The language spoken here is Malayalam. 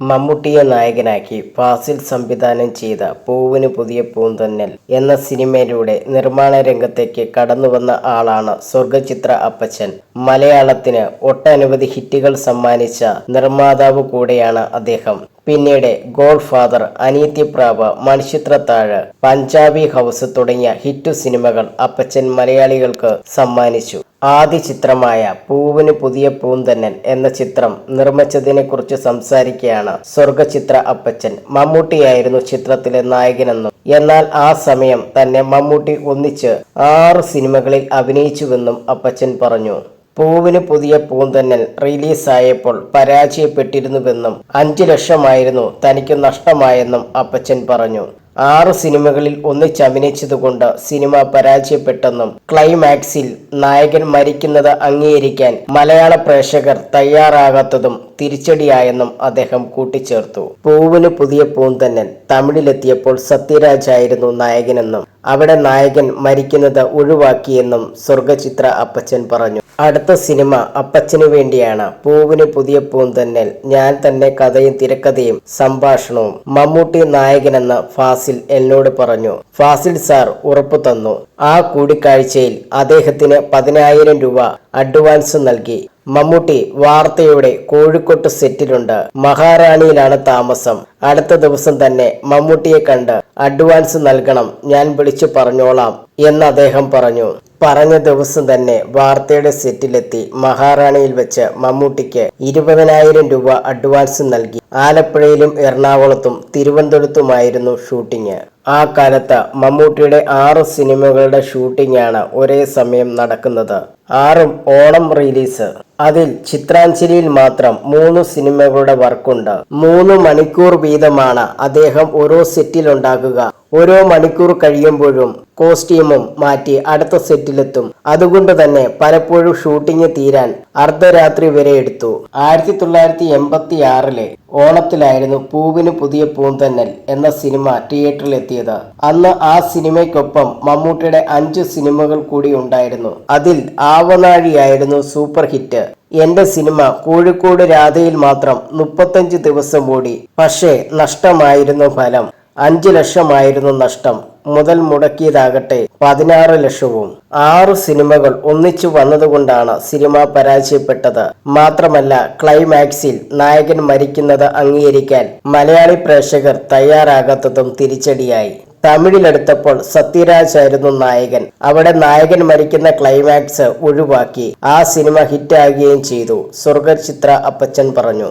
മമ്മൂട്ടിയെ നായകനാക്കി ഫാസിൽ സംവിധാനം ചെയ്ത പൂവിന് പുതിയ പൂന്തന്നൽ എന്ന സിനിമയിലൂടെ നിർമ്മാണ രംഗത്തേക്ക് കടന്നുവന്ന ആളാണ് സ്വർഗചിത്ര അപ്പച്ചൻ. മലയാളത്തിന് ഒട്ടനവധി ഹിറ്റുകൾ സമ്മാനിച്ച നിർമ്മാതാവ് കൂടെയാണ് അദ്ദേഹം. പിന്നീട് ഗോഡ് ഫാദർ അനീത്യപ്രാവ് മണിച്ചിത്രത്താഴ് പഞ്ചാബി ഹൗസ് തുടങ്ങിയ ഹിറ്റു സിനിമകൾ അപ്പച്ചൻ മലയാളികൾക്ക് സമ്മാനിച്ചു. ആദ്യ ചിത്രമായ പൂവിന് പുതിയ പൂന്തന്നൻ എന്ന ചിത്രം നിർമ്മിച്ചതിനെ കുറിച്ച് സംസാരിക്കുകയാണ് സ്വർഗചിത്ര അപ്പച്ചൻ. മമ്മൂട്ടിയായിരുന്നു ചിത്രത്തിലെ നായകനെന്നും എന്നാൽ ആ സമയം തന്നെ മമ്മൂട്ടി ഒന്നിച്ച് ആറ് സിനിമകളിൽ അഭിനയിച്ചുവെന്നും അപ്പച്ചൻ പറഞ്ഞു. പൂവിന് പുതിയ പൂന്തന്നൽ റിലീസായപ്പോൾ പരാജയപ്പെട്ടിരുന്നുവെന്നും അഞ്ചു ലക്ഷമായിരുന്നു തനിക്ക് നഷ്ടമായെന്നും അപ്പച്ചൻ പറഞ്ഞു. ആറ് സിനിമകളിൽ ഒന്നിച്ചഭിനയിച്ചതുകൊണ്ട് സിനിമ പരാജയപ്പെട്ടെന്നും ക്ലൈമാക്സിൽ നായകൻ മരിക്കുന്നത് അംഗീകരിക്കാൻ മലയാള പ്രേക്ഷകർ തയ്യാറാകാത്തതും തിരിച്ചടിയായെന്നും അദ്ദേഹം കൂട്ടിച്ചേർത്തു. പൂവിന് പുതിയ പൂന്തന്നൻ തമിഴിലെത്തിയപ്പോൾ സത്യരാജ് ആയിരുന്നു നായകനെന്നും അവിടെ നായകൻ മരിക്കുന്നത് ഒഴിവാക്കിയെന്നും സ്വർഗചിത്ര അപ്പച്ചൻ പറഞ്ഞു. അടുത്ത സിനിമ അപ്പച്ചനു വേണ്ടിയാണ്. പൂവിന് പുതിയ പൂന്തന്നൽ ഞാൻ തന്നെ കഥയും തിരക്കഥയും സംഭാഷണവും മമ്മൂട്ടി നായകനെന്ന് ഫാസിൽ എന്നോട് പറഞ്ഞു. ഫാസിൽ സാർ ഉറപ്പു തന്നു. ആ കൂടിക്കാഴ്ചയിൽ അദ്ദേഹത്തിന് പതിനായിരം രൂപ അഡ്വാൻസ് നൽകി. മമ്മൂട്ടി വാർത്തയുടെ കോഴിക്കോട്ട് സെറ്റിലുണ്ട്. മഹാറാണിയിലാണ് താമസം. അടുത്ത ദിവസം തന്നെ മമ്മൂട്ടിയെ കണ്ട് അഡ്വാൻസ് നൽകണം ഞാൻ വിളിച്ചു പറഞ്ഞോളാം എന്ന് അദ്ദേഹം പറഞ്ഞു. പറഞ്ഞ ദിവസം തന്നെ വാർത്തയുടെ സെറ്റിലെത്തി മഹാറാണിയിൽ വെച്ച് മമ്മൂട്ടിക്ക് ഇരുപതിനായിരം രൂപ അഡ്വാൻസ് നൽകി. ആലപ്പുഴയിലും എറണാകുളത്തും തിരുവനന്തപുരത്തുമായിരുന്നു ഷൂട്ടിംഗ് ആ കാലത്ത് മമ്മൂട്ടിയുടെ ആറ് സിനിമകളുടെ ഷൂട്ടിംഗാണ് ഒരേ സമയം നടക്കുന്നത്. ആറും ഓണം റിലീസ്. അതിൽ ചിത്രാഞ്ജലിയിൽ മാത്രം മൂന്ന് സിനിമകളുടെ വർക്കുണ്ട്. മൂന്ന് മണിക്കൂർ വീതമാണ് അദ്ദേഹം ഓരോ സെറ്റിൽ ഉണ്ടാക്കുക. ഓരോ മണിക്കൂർ കഴിയുമ്പോഴും കോസ്റ്റ്യൂമും മാറ്റി അടുത്ത സെറ്റിലെത്തും. അതുകൊണ്ട് തന്നെ പലപ്പോഴും ഷൂട്ടിംഗ് തീരാൻ അർദ്ധരാത്രി വരെ എടുത്തു. ആയിരത്തി തൊള്ളായിരത്തി എൺപത്തി ആറിലെ ഓണത്തിലായിരുന്നു പൂവിന് പുതിയ പൂന്തന്നൽ എന്ന സിനിമ തിയേറ്ററിൽ എത്തിയത് അന്ന് ആ സിനിമയ്ക്കൊപ്പം മമ്മൂട്ടിയുടെ അഞ്ച് സിനിമകൾ കൂടി ഉണ്ടായിരുന്നു. അതിൽ ആവനാഴിയായിരുന്നു സൂപ്പർ ഹിറ്റ്. എന്റെ സിനിമ കോഴിക്കോട് രാധയിൽ മാത്രം മുപ്പത്തഞ്ച് ദിവസം ഓടി. പക്ഷേ നഷ്ടമായിരുന്നു ഫലം. അഞ്ചു ലക്ഷമായിരുന്നു നഷ്ടം. മുതൽ മുടക്കിയതാകട്ടെ പതിനാറ് ലക്ഷവും. ആറ് സിനിമകൾ ഒന്നിച്ചു വന്നതുകൊണ്ടാണ് സിനിമ പരാജയപ്പെട്ടത്. മാത്രമല്ല ക്ലൈമാക്സിൽ നായകൻ മരിക്കുന്നത് അംഗീകരിക്കാൻ മലയാളി പ്രേക്ഷകർ തയ്യാറാകാത്തതും തിരിച്ചടിയായി. തമിഴിലെടുത്തപ്പോൾ സത്യരാജ് ആയിരുന്നു നായകൻ. അവിടെ നായകൻ മരിക്കുന്ന ക്ലൈമാക്സ് ഒഴിവാക്കി. ആ സിനിമ ഹിറ്റാകുകയും ചെയ്തു. സ്വർഗചിത്ര അപ്പച്ചൻ പറഞ്ഞു.